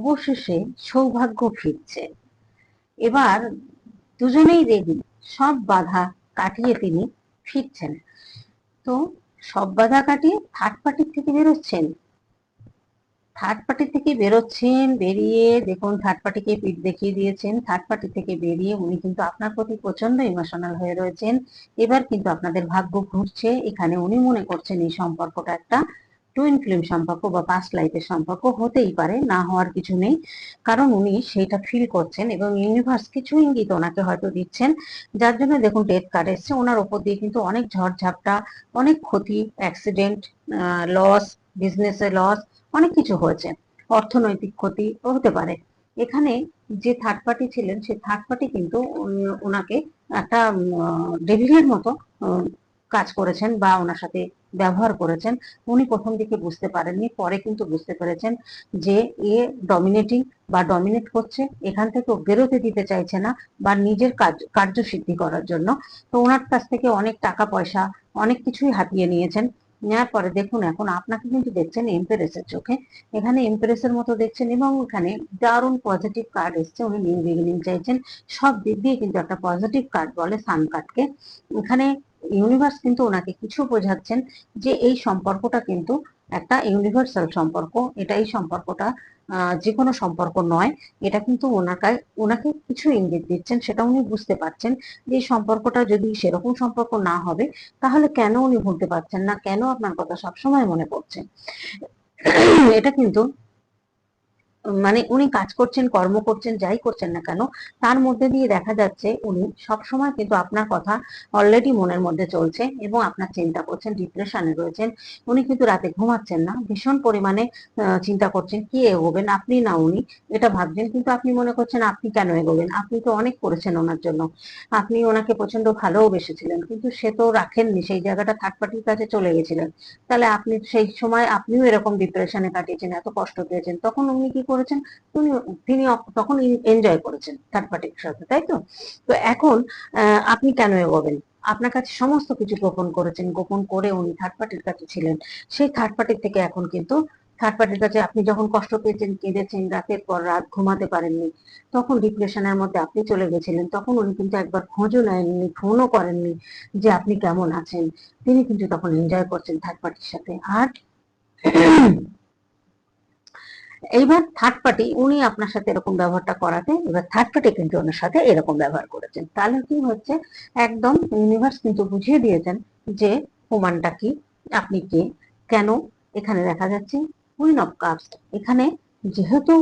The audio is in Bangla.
অবশেষে সৌভাগ্য ফিরছে। এবার দুজনেই রেডি, সব বাধা কাটিয়ে তিনি ফিরছেন। তো সব বাধা কাটিয়ে থার্ড পার্টির থেকে বেরোচ্ছেন? থার্ড পার্টি থেকে বেরোচ্ছেন, বেরিয়ে দেখুন থার্ড পার্টিকে পিঠ দেখিয়ে দিয়েছেন। থার্ড পার্টি থেকে বেরিয়ে উনি কিন্তু আপনার প্রতি প্রচণ্ড ইমোশনাল হয়ে রয়েছেন। এবার কিন্তু আপনাদের ভাগ্য ঘুরছে। এখানে উনি মনে করছেন এই সম্পর্কটা একটা টুইন ফিল্ম সম্পর্ক বা পাস্ট লাইফের সম্পর্ক হতেই পারে, না হওয়ার কিছু নেই। কারণ উনি সেইটা ফিল করছেন এবং ইউনিভার্স কিছু ইঙ্গিত ওনাকে হয়তো দিচ্ছেন। যার জন্য দেখুন ডেথ কার্ড এসছে, ওনার ওপর দিয়ে কিন্তু অনেক ঝড়ঝাপটা, অনেক ক্ষতি অ্যাক্সিডেন্ট লস বিজনেসে লস অনেক কিছু হয়েছে। অর্থনৈতিক ক্ষতি হতে পারে। এখানে যে থার্ড পার্টি ছিলেন সেই থার্ড পার্টি কিন্তু ওনাকে একটা ডেভিলের মতো কাজ করেছেন বা ওনার সাথে ব্যবহার করেছেন, উনি প্রথম দিকে বুঝতে পারেননি, পরে কিন্তু বুঝতে পেরেছেন যে এ ডমিনেটিং বা ডমিনেট করছে, এখান থেকে বেরোতে দিতে চাইছে না বা নিজের কাজ, কার্যসিদ্ধি করার জন্য। তো ওনার কাছ থেকে অনেক টাকা পয়সা, অনেক কিছুই হাতিয়ে নিয়েছেন। নেওয়ার পরে দেখুন, এখন আপনাকে কিন্তু দেখছেন এমপ্রেসের চোখে। এখানে এমপ্রেসের মতো দেখছেন এবং এখানে দারুণ পজিটিভ কার্ড এসছে, উনি নিউ বিগিনিং চাইছেন। সব দিক দিয়ে কিন্তু একটা পজিটিভ কার্ড বলে সান কার্ডকে এখানে ইউনিভার্স কিন্তু ওনাকে কিছু বোঝাচ্ছেন যে এই সম্পর্কটা কিন্তু একটা ইউনিভার্সাল সম্পর্ক। এটা এই সম্পর্কটা যে কোনো সম্পর্ক নয়। এটা কিন্তু ওনাকে ওনাকে কিছু ইঙ্গিত দিচ্ছেন, সেটা উনি বুঝতে পারছেন যে এই সম্পর্কটা যদি সেরকম সম্পর্ক না হবে, তাহলে কেন উনি ভুলতে পারছেন না? কেন আপনার কথা সবসময় মনে পড়ছে? এটা কিন্তু মানে উনি কাজ করছেন, কর্ম করছেন, যাই করছেন না কেন, তার মধ্যে দিয়ে দেখা যাচ্ছে উনি সবসময় কিন্তু আপনার কথা অলরেডি মনের মধ্যে চলছে এবং আপনার চিন্তা করছেন ডিপ্রেশনে রয়েছেন। উনি কিন্তু রাতে ঘুমাচ্ছেন না, ভীষণ পরিমাণে চিন্তা করছেন, কি এগোবেন? আপনি না উনি? এটা ভাবছেন, কিন্তু আপনি মনে করছেন, আপনি কেন এগোবেন? আপনি তো অনেক করেছেন ওনার জন্য। আপনি ওনাকে প্রচণ্ড ভালোবেসেছিলেন কিন্তু সে তো রাখেননি, সেই জায়গাটা থার্ড পার্টির কাছে চলে গেছিলেন। তাহলে আপনি সেই সময় আপনিও এরকম ডিপ্রেশনে কাটিয়েছেন, এত কষ্ট পেয়েছেন। তখন উনি কি করেছেন, তিনি তখন এনজয় করেছেন থার্ড পার্টির সাথে, তাই তো? তো এখন আপনি কেন এগোবেন? আপনার কাছে সমস্ত কিছু গোপন করেছেন, গোপন করে উনি থার্ড পার্টির কাছে ছিলেন। সেই থার্ড পার্টির থেকে এখন কিন্তু থার্ড পার্টির কাছে আপনি যখন কষ্ট পেয়েছেন, কেঁদেছেন, রাতের পর রাত ঘুমাতে পারেননি, তখন ডিপ্রেশনের মধ্যে আপনি চলে গেছিলেন, তখন উনি কিন্তু একবার খোঁজও নেননি ফোনও করেননি যে আপনি কেমন আছেন। তিনি কিন্তু তখন এনজয় করছেন থার্ড পার্টির সাথে। আর এইবার থার্ড পার্টি উনি আপনার সাথে এরকম ব্যবহারটা করাতে এবার থার্ড পার্টি কিন্তু ওনার সাথে এরকম ব্যবহার করেছেন। তাহলে কি হচ্ছে? একদম ইউনিভার্স কিন্তু বুঝিয়ে দিয়েছেন যে প্রমাণটা কি, আপনি কে, কেন এখানে দেখা যাচ্ছে কুইন অফ কাপস এখানে যেহেতু